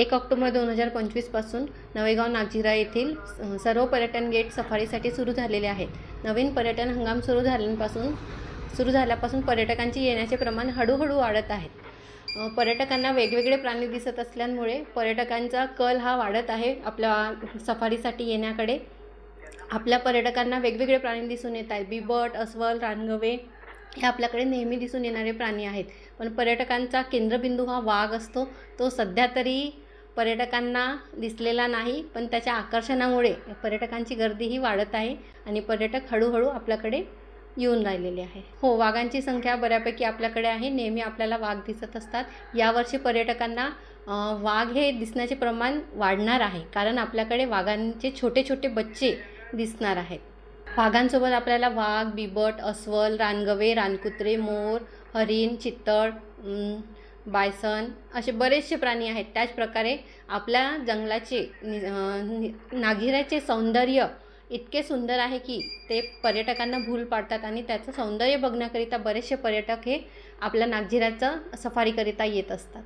एक ऑक्टोबर दोन हजार पंचवीसपासून नवेगाव नागझिरा येथील स- सर्व पर्यटन गेट सफारीसाठी सुरू झालेले आहेत. नवीन पर्यटन हंगाम सुरू झाल्यापासून सुरू झाल्यापासून पर्यटकांचे येण्याचे प्रमाण हळूहळू वाढत आहे पर्यटकांना वेगवेगळे प्राणी दिसत असल्यामुळे पर्यटकांचा कल हा वाढत आहे आपल्या सफारीसाठी येण्याकडे. आपल्या पर्यटकांना वेगवेगळे प्राणी दिसून येत आहेत. बिबट अस्वल रानगवे हे आपल्याकडे नेहमी दिसून येणारे प्राणी आहेत. पण पर्यटकांचा केंद्रबिंदू हा वाघ असतो. तो सध्या तरी पर्यटकांना दिसलेला नाही पण त्याच्या आकर्षणामुळे पर्यटकांची गर्दीही वाढत आहे आणि पर्यटक हळूहळू आपल्याकडे येऊन राहिलेले आहे. हो वाघांची संख्या बऱ्यापैकी आपल्याकडे आहे. नेहमी आपल्याला वाघ दिसत असतात. यावर्षी पर्यटकांना वाघ हे दिसण्याचे प्रमाण वाढणार आहे कारण आपल्याकडे वाघांचे छोटे छोटे बच्चे दिसणार आहेत. वाघांसोबत आपल्याला वाघ बिबट अस्वल रानगवे रानकुत्रे मोर हरिण चित्तळ बायसन असे बरेचसे प्राणी आहेत. त्याचप्रकारे आपल्या जंगलाचे नि- अं, सौंदर्य इतके सुंदर आहे की ते पर्यटकांना भूल पाडतात आणि त्याचं सौंदर्य बघण्याकरिता बरेचसे पर्यटक हे आपल्या नागझिऱ्याचं सफारीकरिता येत असतात.